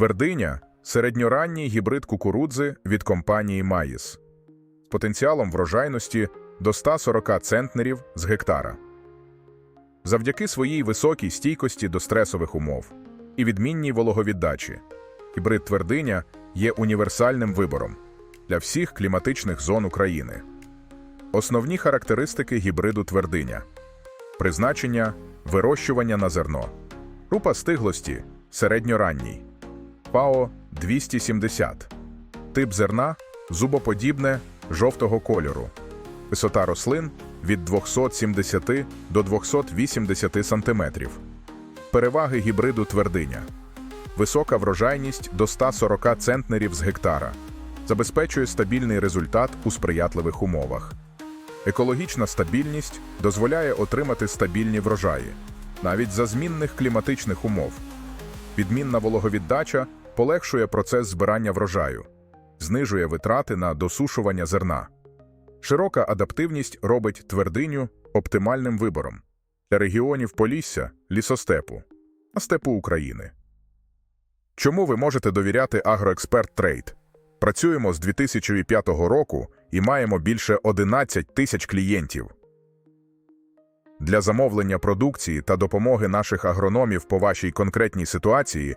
Твердиня середньоранній гібрид кукурудзи від компанії Маїс з потенціалом врожайності до 140 центнерів з гектара. Завдяки своїй високій стійкості до стресових умов і відмінній вологовіддачі, гібрид твердиня є універсальним вибором для всіх кліматичних зон України. Основні характеристики гібриду твердиня призначення вирощування на зерно, група стиглості середньоранній, ПАО 270, тип зерна зубоподібне жовтого кольору, висота рослин від 270 до 280 см. Переваги гібриду твердиня. Висока врожайність до 140 центнерів з гектара. Забезпечує стабільний результат у сприятливих умовах. Екологічна стабільність дозволяє отримати стабільні врожаї, навіть за змінних кліматичних умов. Відмінна вологовіддача полегшує процес збирання врожаю, знижує витрати на досушування зерна. Широка адаптивність робить твердиню оптимальним вибором для регіонів Полісся, лісостепу та степу України. Чому ви можете довіряти Агроексперт Трейд? Працюємо з 2005 року і маємо більше 11 тисяч клієнтів. Для замовлення продукції та допомоги наших агрономів по вашій конкретній ситуації